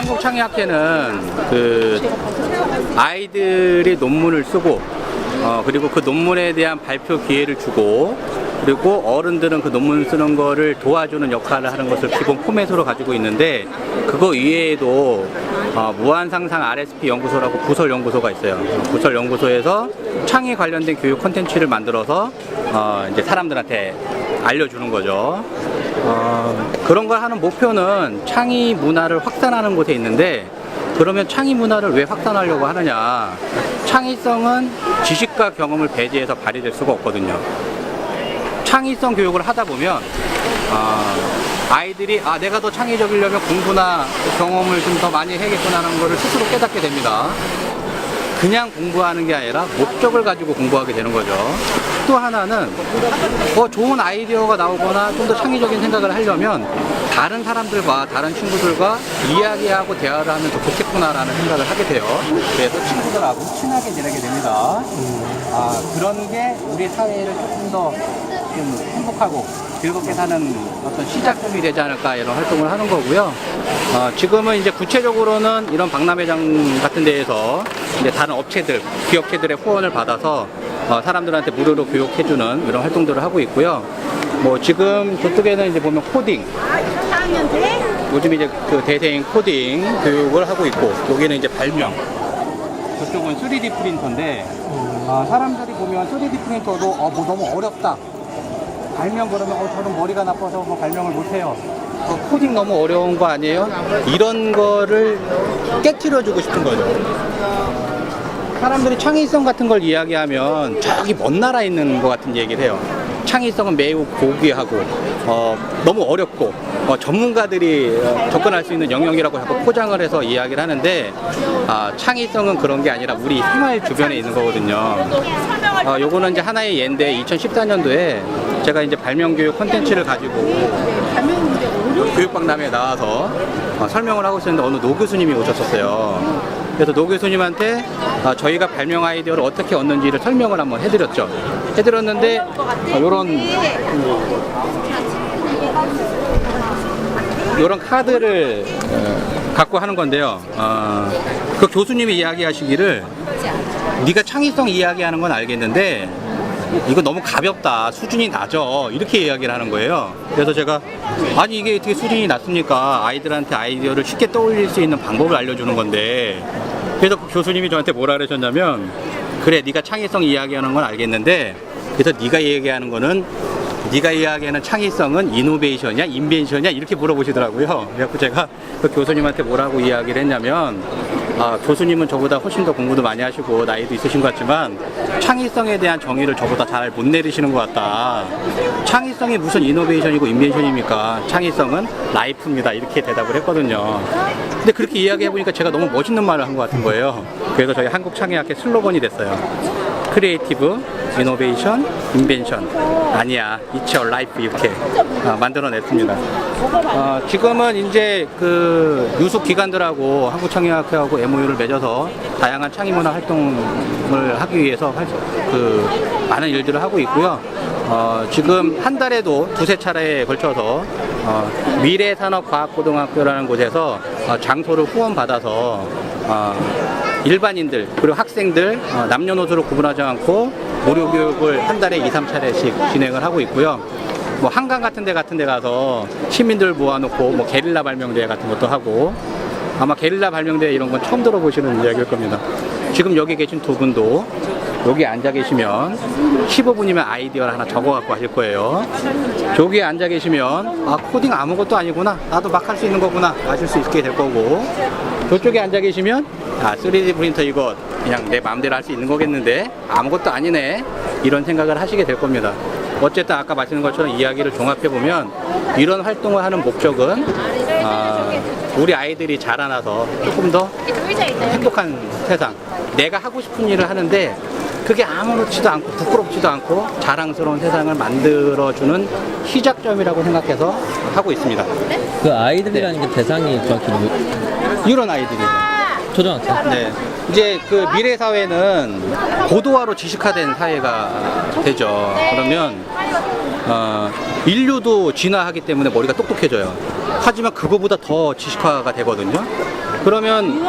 한국창의학회는 그 아이들이 논문을 쓰고 어, 그리고 그 논문에 대한 발표 기회를 주고 그리고 어른들은 그 논문 쓰는 거를 도와주는 역할을 하는 것을 기본 포맷으로 가지고 있는데 그거 이외에도 어, 무한상상 RSP 연구소라고 부설 연구소가 있어요. 부설 연구소에서 창의 관련된 교육 콘텐츠를 만들어서 어, 이제 사람들한테 알려주는 거죠. 어, 그런 걸 하는 목표는 창의 문화를 확산하는 곳에 있는데 그러면 창의 문화를 왜 확산하려고 하느냐? 창의성은 지식과 경험을 배제해서 발휘될 수가 없거든요. 창의성 교육을 하다 보면 어, 아이들이 아 내가 더 창의적이려면 공부나 경험을 좀 더 많이 해야겠구나라는 것을 스스로 깨닫게 됩니다. 그냥 공부하는 게 아니라 목적을 가지고 공부하게 되는 거죠. 또 하나는 뭐 좋은 아이디어가 나오거나 좀 더 창의적인 생각을 하려면 다른 사람들과 다른 친구들과 이야기하고 대화를 하면 더 좋겠구나라는 생각을 하게 돼요. 그래서 친구들하고 친하게 지내게 됩니다. 아, 그런 게 우리 사회를 조금 더 좀 행복하고 즐겁게 사는 어떤 시작점이 되지 않을까 이런 활동을 하는 거고요. 어, 지금은 이제 구체적으로는 이런 박람회장 같은 데에서 이제 다른 업체들, 기업체들의 후원을 받아서 어, 사람들한테 무료로 교육해주는 이런 활동들을 하고 있고요. 뭐 지금 저쪽에는 이제 보면 코딩, 요즘 이제 그 대세인 코딩 교육을 하고 있고 여기는 이제 발명. 저쪽은 3D 프린터인데 아, 사람들이 보면 3D 프린터도 어, 뭐 너무 어렵다. 발명 그러면 어, 저는 머리가 나빠서 뭐 발명을 못해요. 어, 코딩 너무 어려운 거 아니에요? 이런 거를 깨트려주고 싶은 거죠. 사람들이 창의성 같은 걸 이야기하면 저기 먼 나라에 있는 것 같은 얘기를 해요. 창의성은 매우 고귀하고 어, 너무 어렵고 어, 전문가들이 어, 접근할 수 있는 영역이라고 자꾸 포장을 해서 이야기를 하는데 아, 창의성은 그런 게 아니라 우리 생활 주변에 있는 거거든요. 어, 요거는 이제 하나의 예인데 2014년도에 제가 이제 발명교육 콘텐츠를 가지고 교육박람회에 나와서 어, 설명을 하고 있었는데 어느 노 교수님이 오셨었어요. 그래서 노 교수님한테 어, 저희가 발명 아이디어를 어떻게 얻는지를 설명을 한번 해드렸죠. 해드렸는데 이런 이런 카드를 어, 갖고 하는 건데요. 어, 그 교수님이 이야기하시기를 네가 창의성 이야기하는 건 알겠는데 이거 너무 가볍다. 수준이 낮아 이렇게 이야기를 하는 거예요. 그래서 제가 아니 이게 어떻게 수준이 낮습니까? 아이들한테 아이디어를 쉽게 떠올릴 수 있는 방법을 알려주는 건데. 그래서 그 교수님이 저한테 뭐라 그러셨냐면 그래 네가 창의성 이야기하는 건 알겠는데 그래서 네가 얘기하는 거는 네가 이야기하는 창의성은 이노베이션이야, 인벤션이야 이렇게 물어보시더라고요. 그래서 제가 그 교수님한테 뭐라고 이야기를 했냐면 아, 교수님은 저보다 훨씬 더 공부도 많이 하시고 나이도 있으신 것 같지만 창의성에 대한 정의를 저보다 잘 못 내리시는 것 같다. 창의성이 무슨 이노베이션이고 인벤션입니까? 창의성은 라이프입니다. 이렇게 대답을 했거든요. 근데 그렇게 이야기해 보니까 제가 너무 멋있는 말을 한 것 같은 거예요. 그래서 저희 한국창의학회 슬로건이 됐어요. 크리에이티브, 이노베이션, 인벤션. 아니야, It's your 이렇게 어, 만들어냈습니다. 어, 지금은 이제 그 유속 기관들하고 한국창의학회하고 MOU를 맺어서 다양한 창의문화 활동을 하기 위해서 활- 그 많은 일들을 하고 있고요. 어, 지금 한 달에도 두세 차례에 걸쳐서 어, 미래산업과학고등학교라는 곳에서 어, 장소를 후원받아서 어, 일반인들 그리고 학생들 어, 남녀노소로 구분하지 않고 무료 교육을 한 달에 2, 3차례씩 진행을 하고 있고요. 뭐 한강 같은 데 같은 데 가서 시민들 모아놓고 뭐 게릴라 발명대회 같은 것도 하고 아마 게릴라 발명대회 이런 건 처음 들어보시는 이야기일 겁니다. 지금 여기 계신 두 분도 여기 앉아 계시면 15분이면 아이디어를 하나 적어 갖고 하실 거예요. 저기에 앉아 계시면 아 코딩 아무것도 아니구나 나도 막 할 수 있는 거구나 아실 수 있게 될 거고 저쪽에 앉아 계시면 아 3D 프린터 이거 그냥 내 마음대로 할 수 있는 거겠는데 아무것도 아니네 이런 생각을 하시게 될 겁니다. 어쨌든 아까 말씀드린 것처럼 이야기를 종합해 보면 이런 활동을 하는 목적은 아, 우리 아이들이 자라나서 조금 더 행복한 세상 내가 하고 싶은 일을 하는데 그게 아무렇지도 않고 부끄럽지도 않고 자랑스러운 세상을 만들어주는 시작점이라고 생각해서 하고 있습니다. 그 아이들이라는 게 대상이 정확히 누구? 이런 아이들이죠. 초등학생? 네. 이제 그 미래 사회는 고도화로 지식화된 사회가 되죠. 그러면 어, 인류도 진화하기 때문에 머리가 똑똑해져요. 하지만 그거보다 더 지식화가 되거든요. 그러면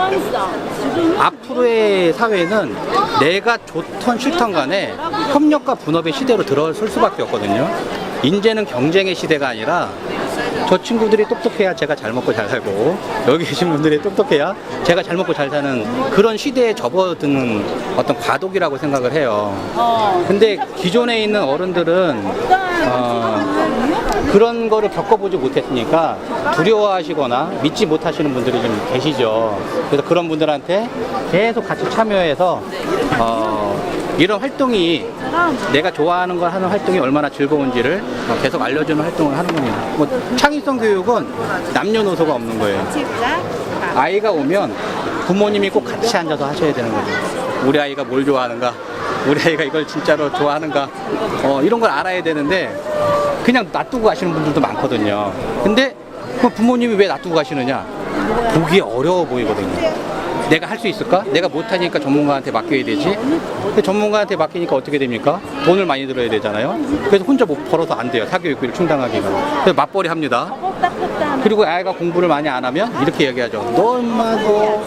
앞으로의 사회는 내가 좋던 싫던 간에 협력과 분업의 시대로 들어설 수밖에 없거든요. 이제는 경쟁의 시대가 아니라 저 친구들이 똑똑해야 제가 잘 먹고 잘 살고 여기 계신 분들이 똑똑해야 제가 잘 먹고 잘 사는 그런 시대에 접어드는 어떤 과도기라고 생각을 해요. 근데 기존에 있는 어른들은 어, 그런 거를 겪어보지 못했으니까 두려워하시거나 믿지 못하시는 분들이 좀 계시죠. 그래서 그런 분들한테 계속 같이 참여해서 어, 이런 활동이 내가 좋아하는 걸 하는 활동이 얼마나 즐거운지를 어, 계속 알려주는 활동을 하는 겁니다. 뭐 창의성 교육은 남녀노소가 없는 거예요. 아이가 오면 부모님이 꼭 같이 앉아서 하셔야 되는 거죠. 우리 아이가 뭘 좋아하는가? 우리 아이가 이걸 진짜로 좋아하는가? 어, 이런 걸 알아야 되는데 그냥 놔두고 가시는 분들도 많거든요. 근데 그 부모님이 왜 놔두고 가시느냐? 보기 어려워 보이거든요. 내가 할 수 있을까? 내가 못하니까 전문가한테 맡겨야 되지. 근데 전문가한테 맡기니까 어떻게 됩니까? 돈을 많이 들어야 되잖아요. 그래서 혼자 못 벌어서 안 돼요. 사교육비를 충당하기가. 그래서 맞벌이 합니다. 그리고 아이가 공부를 많이 안 하면 이렇게 얘기하죠. 너 엄마 너,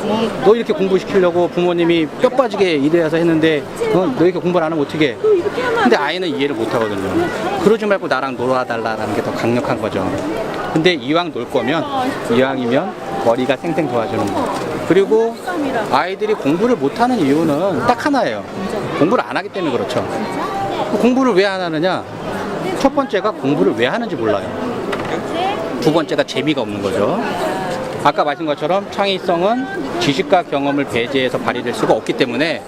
너 이렇게 공부시키려고 부모님이 뼈 빠지게 일해서 했는데 어, 너 이렇게 공부를 안 하면 어떻게 해? 근데 아이는 이해를 못 하거든요. 그러지 말고 나랑 놀아달라는 게 더 강력한 거죠. 근데 이왕 놀 거면 이왕이면 머리가 생생 도와주는 거. 그리고 아이들이 공부를 못하는 이유는 딱 하나예요. 공부를 안 하기 때문에 그렇죠. 공부를 왜 안 하느냐? 첫 번째가 공부를 왜 하는지 몰라요. 두 번째가 재미가 없는 거죠. 아까 말씀 것처럼 창의성은 지식과 경험을 배제해서 발휘될 수가 없기 때문에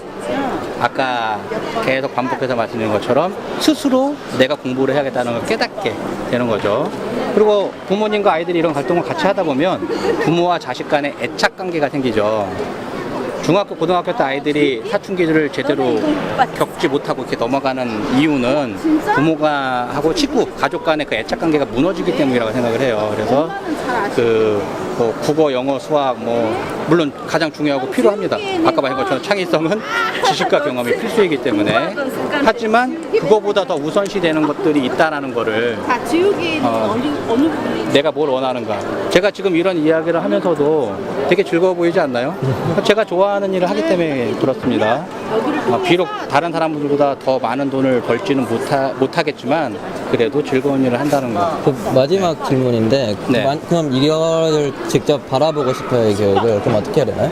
아까 계속 반복해서 말씀드린 것처럼 스스로 내가 공부를 해야겠다는 걸 깨닫게 되는 거죠. 그리고 부모님과 아이들이 이런 활동을 같이 하다 보면 부모와 자식 간의 애착 관계가 생기죠. 중학교, 고등학교 때 아이들이 사춘기를 제대로 겪지 못하고 이렇게 넘어가는 이유는 부모가 하고 친구, 가족 간의 그 애착 관계가 무너지기 때문이라고 생각을 해요. 그래서 그, 뭐 국어, 영어, 수학, 뭐, 물론 가장 중요하고 필요합니다. 아까 말한 것처럼 창의성은 지식과 경험이 필수이기 때문에. 하지만 그거보다 더 우선시 되는 것들이 있다라는 거를 자, 지우개는 어. 어느, 어느 부분이 내가 뭘 원하는가. 제가 지금 이런 이야기를 하면서도 되게 즐거워 보이지 않나요? 제가 좋아하는 일을 하기 때문에 그렇습니다. 어, 비록 다른 사람들보다 더 많은 돈을 벌지는 못하, 못하겠지만 그래도 즐거운 일을 한다는 거. 그 마지막 질문인데 네. 만- 그럼 이거를 직접 바라보고 싶어요 이 교육을 그럼 어떻게 해야 되나요?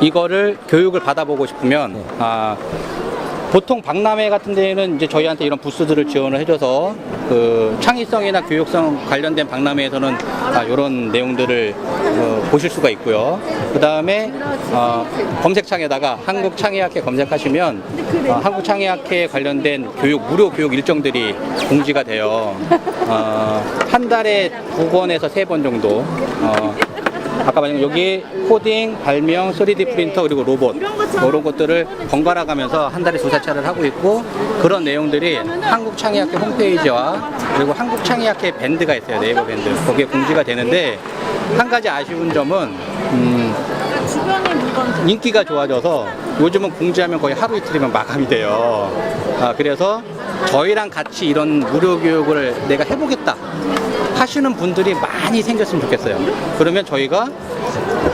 이거를 교육을 받아보고 싶으면 아, 보통 박람회 같은 데는 이제 저희한테 이런 부스들을 지원을 해줘서 그 창의성이나 교육성 관련된 박람회에서는 아, 이런 내용들을 어, 보실 수가 있고요. 그 다음에 어, 검색창에다가 한국창의학회 검색하시면 어, 한국창의학회 관련된 교육 무료 교육 일정들이 공지가 돼요. 어, 한 달에 두 번에서 세 번 정도. 어, 아까 말한 여기 코딩, 발명, 3D 프린터 그리고 로봇 뭐 이런 것들을 번갈아 가면서 한 달에 두세 차례를 하고 있고 그런 내용들이 한국창의학회 홈페이지와 그리고 한국창의학회 밴드가 있어요 네이버 밴드 거기에 공지가 되는데 한 가지 아쉬운 점은 음. 인기가 좋아져서 요즘은 공지하면 거의 하루 이틀이면 마감이 돼요. 아, 그래서 저희랑 같이 이런 무료 교육을 내가 해보겠다 하시는 분들이 많이 생겼으면 좋겠어요. 그러면 저희가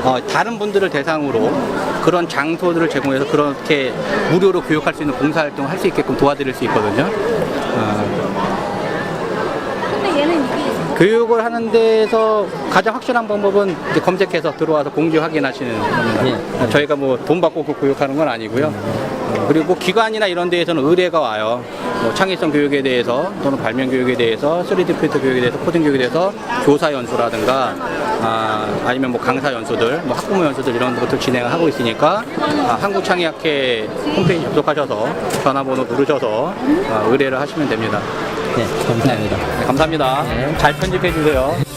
어, 다른 분들을 대상으로 그런 장소들을 제공해서 그렇게 무료로 교육할 수 있는 봉사활동을 할 수 있게끔 도와드릴 수 있거든요. 어, 교육을 하는 데서 가장 확실한 방법은 이제 검색해서 들어와서 공지 확인하시는 겁니다. 예. 저희가 뭐 돈 받고 그 교육하는 건 아니고요. 어, 그리고 기관이나 이런 데에서는 의뢰가 와요. 뭐 창의성 교육에 대해서 또는 발명 교육에 대해서 3D 프린터 교육에 대해서 코딩 교육에 대해서 교사 연수라든가 아, 아니면 뭐 강사 연수들, 뭐 학부모 연수들 이런 것들 진행을 하고 있으니까 아, 한국창의학회 홈페이지 접속하셔서 전화번호 누르셔서 아, 의뢰를 하시면 됩니다. 네 감사합니다 네, 감사합니다. 잘 편집해 주세요.